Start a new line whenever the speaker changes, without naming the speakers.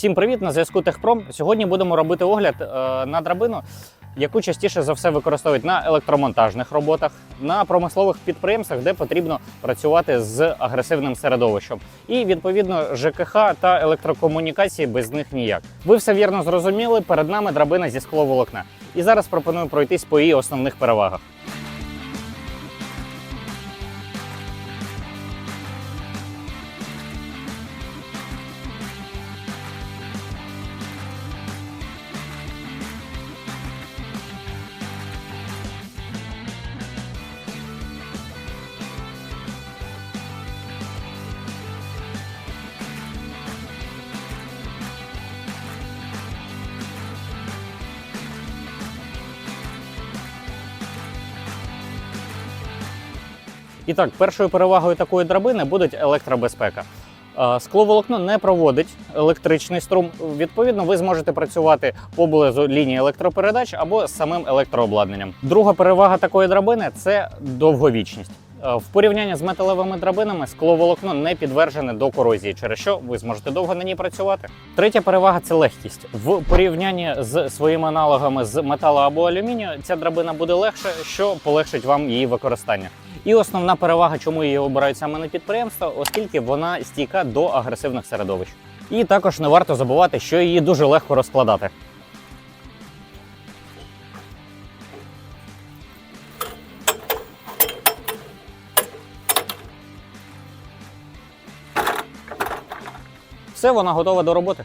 Всім привіт! На зв'язку Техпром. Сьогодні будемо робити огляд е, на драбину, яку частіше за все використовують на електромонтажних роботах, на промислових підприємствах, де потрібно працювати з агресивним середовищем. І відповідно ЖКХ та електрокомунікації без них ніяк. Ви все вірно зрозуміли. Перед нами драбина зі скловолокна. І зараз пропоную пройтись по її основних перевагах. І так, першою перевагою такої драбини буде електробезпека. Е, Скловолокно не проводить електричний струм. Відповідно, ви зможете працювати поблизу лінії електропередач або з самим електрообладнанням. Друга перевага такої драбини це довговічність. Е, В порівнянні з металевими драбинами скловолокно не підвержене до корозії, через що ви зможете довго на ній працювати. Третя перевага це легкість. В порівнянні з своїми аналогами з металу або алюмінію, ця драбина буде легше, що полегшить вам її використання. І основна перевага, чому її обирають саме на підприємство, оскільки вона стійка до агресивних середовищ. І також не варто забувати, що її дуже легко розкладати. Все, вона готова до роботи.